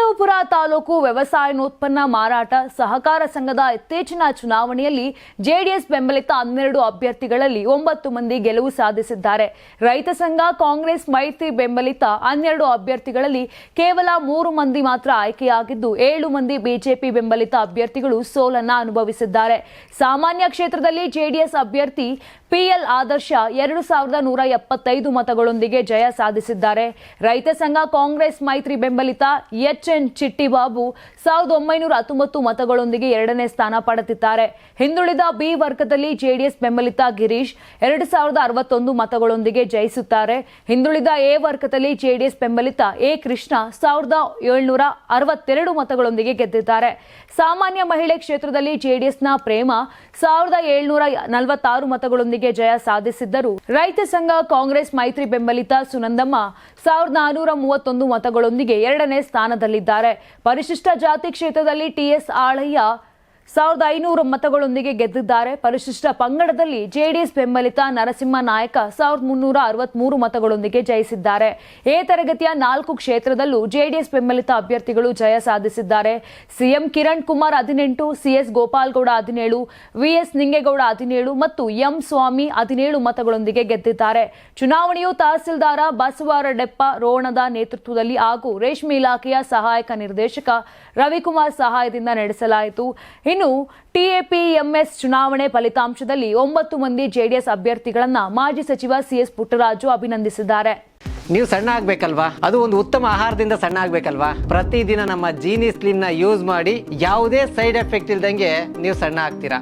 ಪಾಂಡವಪುರ ತಾಲೂಕು ವ್ಯವಸಾಯನೋತ್ಪನ್ನ ಮಾರಾಟ ಸಹಕಾರ ಸಂಘದ ಇತ್ತೀಚಿನ ಚುನಾವಣೆಯಲ್ಲಿ ಜೆಡಿಎಸ್ ಬೆಂಬಲಿತ ಹನ್ನೆರಡು ಅಭ್ಯರ್ಥಿಗಳಲ್ಲಿ ಒಂಬತ್ತು ಮಂದಿ ಗೆಲುವು ಸಾಧಿಸಿದ್ದಾರೆ. ರೈತ ಸಂಘ, ಕಾಂಗ್ರೆಸ್ ಮೈತ್ರಿ ಬೆಂಬಲಿತ ಹನ್ನೆರಡು ಅಭ್ಯರ್ಥಿಗಳಲ್ಲಿ ಕೇವಲ ಮೂರು ಮಂದಿ ಮಾತ್ರ ಆಯ್ಕೆಯಾಗಿದ್ದು, ಏಳು ಮಂದಿ ಬಿಜೆಪಿ ಬೆಂಬಲಿತ ಅಭ್ಯರ್ಥಿಗಳು ಸೋಲನ್ನ ಅನುಭವಿಸಿದ್ದಾರೆ. ಸಾಮಾನ್ಯ ಕ್ಷೇತ್ರದಲ್ಲಿ ಜೆಡಿಎಸ್ ಅಭ್ಯರ್ಥಿ ಪಿಎಲ್ ಆದರ್ಶ ಎರಡು ಸಾವಿರದ ನೂರ ಎಪ್ಪತ್ತೈದು ಮತಗಳೊಂದಿಗೆ ಜಯ ಸಾಧಿಸಿದ್ದಾರೆ. ರೈತ ಸಂಘ ಕಾಂಗ್ರೆಸ್ ಮೈತ್ರಿ ಬೆಂಬಲಿತ ಎಚ್ ಎನ್ ಚಿಟ್ಟಿಬಾಬು ಸಾವಿರದ ಒಂಬೈನೂರ ಹತ್ತೊಂಬತ್ತು ಮತಗಳೊಂದಿಗೆ ಎರಡನೇ ಸ್ಥಾನ ಪಡೆದಿದ್ದಾರೆ. ಹಿಂದುಳಿದ ಬಿ ವರ್ಗದಲ್ಲಿ ಜೆಡಿಎಸ್ ಬೆಂಬಲಿತ ಗಿರೀಶ್ ಎರಡು ಸಾವಿರದ ಅರವತ್ತೊಂದು ಮತಗಳೊಂದಿಗೆ ಜಯಿಸುತ್ತಾರೆ. ಹಿಂದುಳಿದ ಎ ವರ್ಗದಲ್ಲಿ ಜೆಡಿಎಸ್ ಬೆಂಬಲಿತ ಎ ಕೃಷ್ಣ ಸಾವಿರದ ಏಳ್ನೂರ ಅರವತ್ತೆರಡು ಮತಗಳೊಂದಿಗೆ ಗೆದ್ದಿದ್ದಾರೆ. ಸಾಮಾನ್ಯ ಮಹಿಳೆ ಕ್ಷೇತ್ರದಲ್ಲಿ ಜೆಡಿಎಸ್ನ ಪ್ರೇಮ ಸಾವಿರದ ಏಳ್ನೂರ ನಲವತ್ತಾರು ಮತಗಳೊಂದಿಗೆ ಜಯ ಸಾಧಿಸಿದ್ದರು. ರೈತ ಸಂಘ ಕಾಂಗ್ರೆಸ್ ಮೈತ್ರಿ ಬೆಂಬಲಿತ ಸುನಂದಮ್ಮ ಸಾವಿರದ ನಾನೂರ ಮೂವತ್ತೊಂದು ಮತಗಳೊಂದಿಗೆ ಎರಡನೇ ಸ್ಥಾನದಲ್ಲಿದ್ದಾರೆ. ಪರಿಶಿಷ್ಟ ಜಾತಿ ಕ್ಷೇತ್ರದಲ್ಲಿ ಟಿಎಸ್ ಆಳಯ್ಯ ಸಾವಿರದ ಐನೂರು ಮತಗಳೊಂದಿಗೆ ಗೆದ್ದಿದ್ದಾರೆ. ಪರಿಶಿಷ್ಟ ಪಂಗಡದಲ್ಲಿ ಜೆಡಿಎಸ್ ಬೆಂಬಲಿತ ನರಸಿಂಹ ನಾಯಕ ಸಾವಿರದ ಮುನ್ನೂರ ಅರವತ್ಮೂರು ಮತಗಳೊಂದಿಗೆ ಜಯಿಸಿದ್ದಾರೆ. ಎ ತರಗತಿಯ ನಾಲ್ಕು ಕ್ಷೇತ್ರದಲ್ಲೂ ಜೆಡಿಎಸ್ ಬೆಂಬಲಿತ ಅಭ್ಯರ್ಥಿಗಳು ಜಯ ಸಾಧಿಸಿದ್ದಾರೆ. ಸಿಎಂ ಕಿರಣ್ ಕುಮಾರ್ ಹದಿನೆಂಟು, ಸಿಎಸ್ ಗೋಪಾಲ್ಗೌಡ ಹದಿನೇಳು, ವಿಎಸ್ ನಿಂಗೇಗೌಡ ಹದಿನೇಳು ಮತ್ತು ಎಂ ಸ್ವಾಮಿ ಹದಿನೇಳು ಮತಗಳೊಂದಿಗೆ ಗೆದ್ದಿದ್ದಾರೆ. ಚುನಾವಣೆಯು ತಹಸೀಲ್ದಾರ ಬಸವರಡೆಪ್ಪ ರೋಣದ ನೇತೃತ್ವದಲ್ಲಿ ಹಾಗೂ ರೇಷ್ಮೆ ಇಲಾಖೆಯ ಸಹಾಯಕ ನಿರ್ದೇಶಕ ರವಿಕುಮಾರ್ ಸಹಾಯದಿಂದ ನಡೆಸಲಾಯಿತು. ಇನ್ನು ಟಿಎಪಿಎಂಎಸ್ ಚುನಾವಣೆ ಫಲಿತಾಂಶದಲ್ಲಿ ಒಂಬತ್ತು ಮಂದಿ ಜೆಡಿಎಸ್ ಅಭ್ಯರ್ಥಿಗಳನ್ನ ಮಾಜಿ ಸಚಿವ ಸಿಎಸ್ ಪುಟ್ಟರಾಜು ಅಭಿನಂದಿಸಿದ್ದಾರೆ. ನೀವು ಸಣ್ಣ ಆಗ್ಬೇಕಲ್ವಾ? ಅದು ಒಂದು ಉತ್ತಮ ಆಹಾರದಿಂದ ಸಣ್ಣ ಆಗ್ಬೇಕಲ್ವಾ? ಪ್ರತಿದಿನ ನಮ್ಮ ಜೀನಿ ಸ್ಲಿಮ್ನ ಯೂಸ್ ಮಾಡಿ ಯಾವುದೇ ಸೈಡ್ ಎಫೆಕ್ಟ್ ಇಲ್ದಂಗೆ ನೀವು ಸಣ್ಣ ಆಗ್ತೀರಾ?